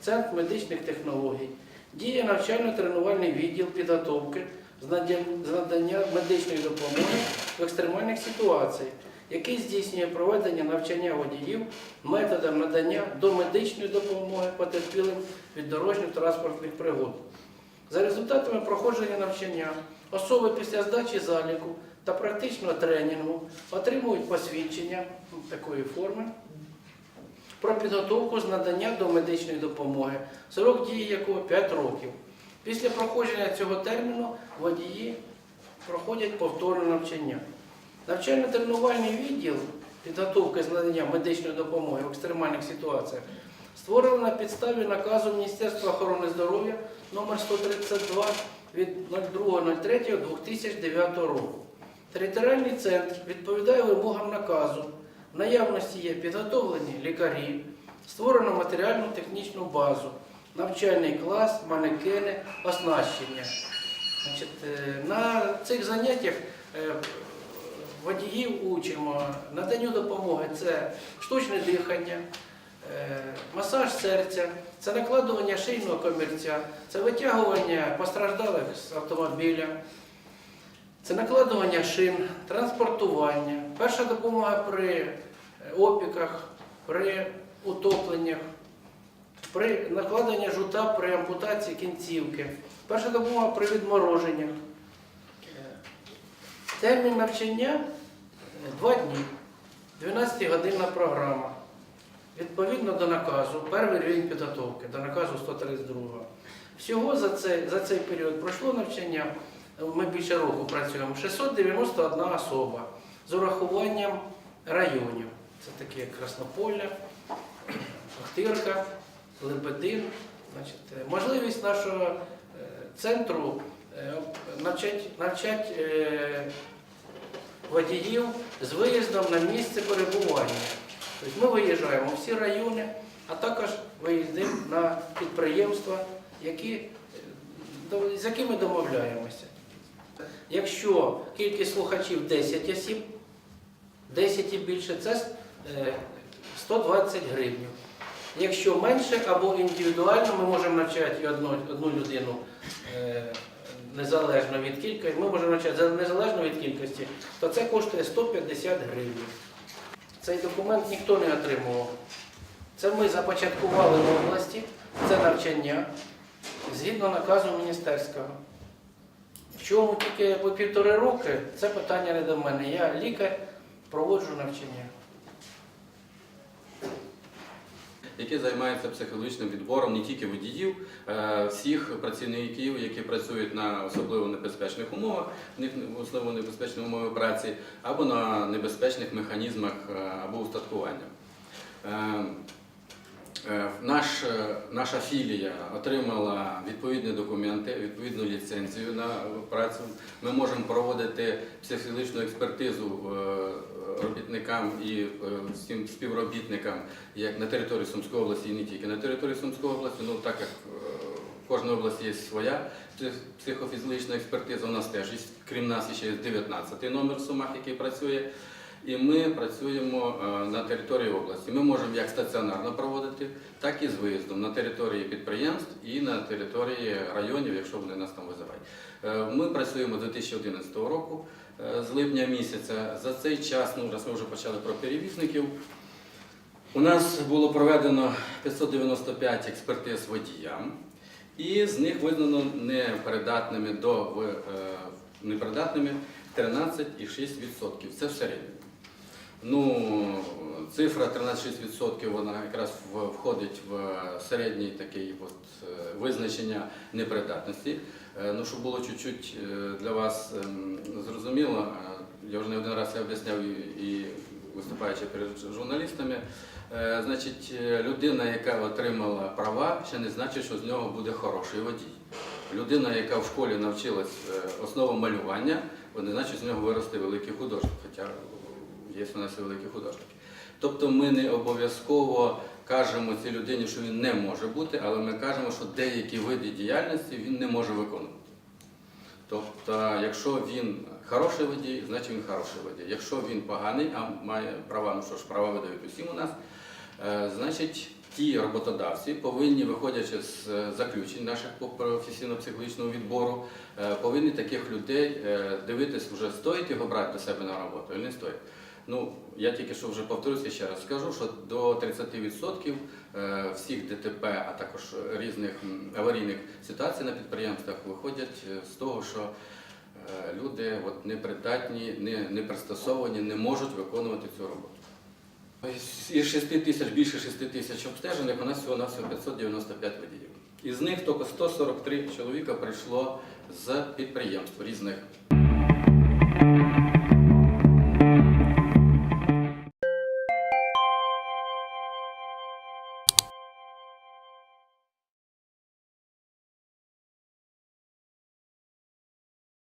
Центр медичних технологій, діє навчально-тренувальний відділ підготовки з надання медичної допомоги в екстремальних ситуаціях, який здійснює проведення навчання водіїв методом надання домедичної допомоги потерпілим від дорожньо-транспортних пригод. За результатами проходження навчання особи після здачі заліку та практичного тренінгу отримують посвідчення такої форми про підготовку з надання до медичної допомоги, срок дії якого 5 років. Після проходження цього терміну водії проходять повторне навчання. Навчально-тренувальний відділ підготовки з надання медичної допомоги в екстремальних ситуаціях створено на підставі наказу Міністерства охорони здоров'я номер 132 від 02.03.2009 року. Територіальний центр відповідає вимогам наказу. В наявності є підготовлені лікарі, створено матеріальну технічну базу, навчальний клас, манекени, оснащення. Е, на цих заняттях е, водіїв учимо наданню допомоги це штучне дихання, масаж серця, це накладування шийного комірця, це витягування постраждалих з автомобіля, це накладування шин, транспортування, перша допомога при е, опіках, при утопленнях, при накладенні жута при ампутації кінцівки, перша допомога при відмороженнях. Е, Термін навчання 2 дні, 12-годинна програма. Відповідно до наказу, перший рівень підготовки, до наказу 132. Всього за цей, за цей період пройшло навчання, ми більше року працюємо, 691 особа з урахуванням районів. Це такі як Краснополя, Охтирка, Лебедин. Значить, е, можливість нашого е, центру е, навчати е, водіїв з виїздом на місце перебування. Тобто ми виїжджаємо в всі райони, а також виїздимо на підприємства, які, е, з якими домовляємося. Якщо кількість слухачів 10 осіб, 10 і більше це е, 120 гривень. Якщо менше або індивідуально, ми можемо навчати одну, одну людину е, незалежно від кількості, ми можемо навчати незалежно від кількості, то це коштує 150 гривень. Цей документ ніхто не отримував. Це ми започаткували в області, це навчання згідно наказу міністерського. В чому тільки по півтори роки, це питання не до мене. Я лікар, проводжу навчання. Які займаються психологічним відбором не тільки водіїв, е, всіх працівників, які працюють на особливо небезпечних умовах, особливо небезпечні умови праці, або на небезпечних механізмах е, або устаткування. Е, Наш, е, наша філія отримала відповідні документи, відповідну ліцензію на працю. Ми можемо проводити психологічну експертизу е, робітникам і всім співробітникам як на території Сумської області, і не тільки на території Сумської області, ну так як в кожній області є своя психофізична експертиза, у нас теж крім нас ще є 19 номер в Сумах, який працює. І ми працюємо е, на території області. Ми можемо як стаціонарно проводити, так і з виїздом на території підприємств і на території районів, якщо вони нас там визивають. Е, Ми працюємо з 2011 року, е, з липня місяця. За цей час, ну раз ми вже почали про перевізників. У нас було проведено 595 експертиз водіям, і з них визнано непридатними до непридатними 13,6%. Це в середньому. Ну, цифра 13,6% вона якраз входить в середній такий от, е, визначення непридатності. Е, Ну, щоб було чуть-чуть е, для вас ем, зрозуміло, я вже не один раз це об'ясняв і, виступаючи перед журналістами. Значить, людина, яка отримала права, ще не значить, що з нього буде хороший водій. Людина, яка в школі навчилась основам малювання, не значить, з нього виросте великий художник, хоча є у нас і великі художники. Тобто ми не обов'язково кажемо цій людині, що він не може бути, але ми кажемо, що деякі види діяльності він не може виконувати. Тобто, якщо він хороший водій, значить він хороший водій. Якщо він поганий, а має права, ну що ж, права видають усім у нас, е, значить ті роботодавці повинні, виходячи з е, заключень наших професійно-психологічного відбору, е, повинні таких людей дивитись, вже стоїть його брати до себе на роботу чи не стоїть. Ну, я тільки що вже повторюся ще раз скажу, що до 30% е, всіх ДТП, а також різних аварійних ситуацій на підприємствах виходять е, з того, що е, люди от, непридатні, не, не пристосовані, не можуть виконувати цю роботу. Із 6 тисяч, більше 6 тисяч обстежених, у нас всього на 595 водіїв. Із них тільки 143 чоловіка прийшло з підприємств різних